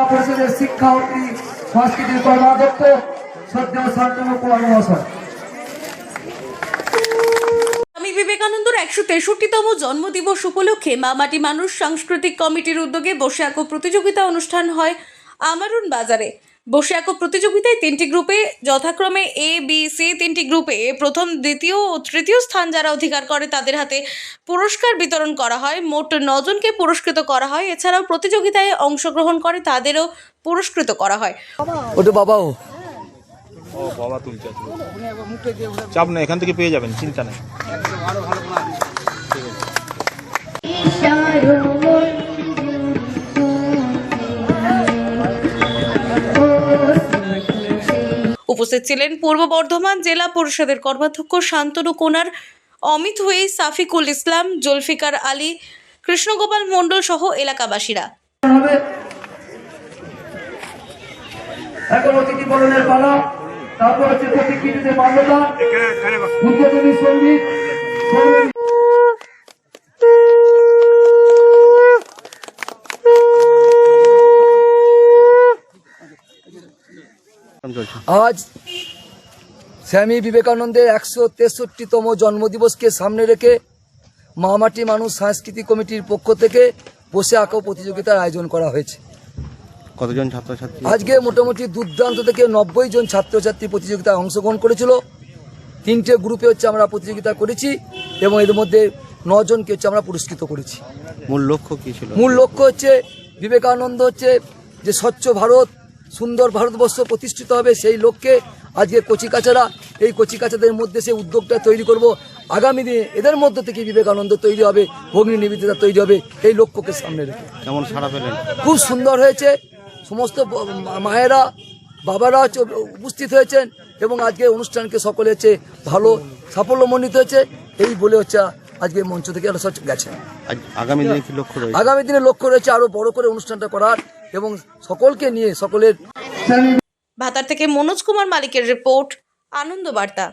জেলা পরিষদের শিক্ষামন্ত্রী সংস্কৃতির কর্মাধ্যক্ষ শ্রদ্ধেয় শান্তনু কুমার মহাশয়। বিবেকানন্দর একশো তেষট্টিতম জন্মদিবস উপলক্ষে মামাটি মানুষ সাংস্কৃতিক কমিটির উদ্যোগে বসে এক প্রতিযোগিতা অনুষ্ঠান হয় আমারুন বাজারে। বসে আঁকো প্রতিযোগিতায় তিনটি গ্রুপে যথাক্রমে এ বি সি তিনটি গ্রুপে। প্রথম দ্বিতীয় ও তৃতীয় স্থান যারা অধিকার করে তাদের হাতে পুরস্কার বিতরণ করা হয়। মোট নজনকে পুরস্কৃত করা হয়। এছাড়াও প্রতিযোগিতায় অংশগ্রহণ করে তাদেরও পুরস্কৃত করা হয়। ওটা বাবাও। ও বাবা তুলছে। চাপ না এখান থেকে পেয়ে যাবেন চিন্তা নেই। উপস্থিত ছিলেন পূর্ব বর্ধমান জেলা পরিষদের কর্মাধ্যক্ষ শান্তনু কোনার অমিত হুই সাফিকুল ইসলাম জুলফিকার আলী কৃষ্ণগোপাল মণ্ডল সহ এলাকাবাসীরা। এখন অতিথি বরণের পালা। তারপর হচ্ছে প্রতিকৃতিতে মান্যতা উদ্বোধনী সংগীত। আজ স্বামী বিবেকানন্দের একশো তেষট্টিতম জন্মদিবসকে সামনে রেখে মামাটি মানুষ সাংস্কৃতিক কমিটির পক্ষ থেকে বসে আঁকো প্রতিযোগিতার আয়োজন করা হয়েছে। কতজন ছাত্রছাত্রী? আজকে মোটামুটি দুর্দান্ত থেকে নব্বই জন ছাত্রছাত্রী প্রতিযোগিতায় অংশগ্রহণ করেছিল। তিনটে গ্রুপে হচ্ছে আমরা প্রতিযোগিতা করেছি এবং এর মধ্যে নজনকে হচ্ছে আমরা পুরস্কৃত করেছি। মূল লক্ষ্য কি ছিল? মূল লক্ষ্য হচ্ছে বিবেকানন্দ হচ্ছে যে স্বচ্ছ ভারত সুন্দর ভারতবর্ষ প্রতিষ্ঠিত হবে সেই লক্ষ্যে আজকে কচিকাচারা এই কচিকাচাদের মধ্যে সেই উদ্যোগটা তৈরি করব। আগামী দিনে এদের মধ্যে থেকে বিবেকানন্দ তৈরি হবে ভগ্নী নিবেদিতা তৈরি হবে এই লক্ষ্যকে সামনে রেখে। কেমন সাড়া পেলেন? খুব সুন্দর হয়েছে। সমস্ত মায়েরা বাবারা উপস্থিত হয়েছেন এবং আজকে অনুষ্ঠানকে সকলে হচ্ছে ভালো সাফল্যমণ্ডিত হয়েছে। এই বলে হচ্ছে আজকে মঞ্চ থেকে গেছে। আগামী দিনে লক্ষ্য রয়েছে? আগামী দিনে লক্ষ্য রয়েছে আরও বড় করে অনুষ্ঠানটা করার। এবং সকলকে নিয়ে সকলের ভাতার থেকে মনোজ কুমার মালিকের রিপোর্ট আনন্দ বার্তা।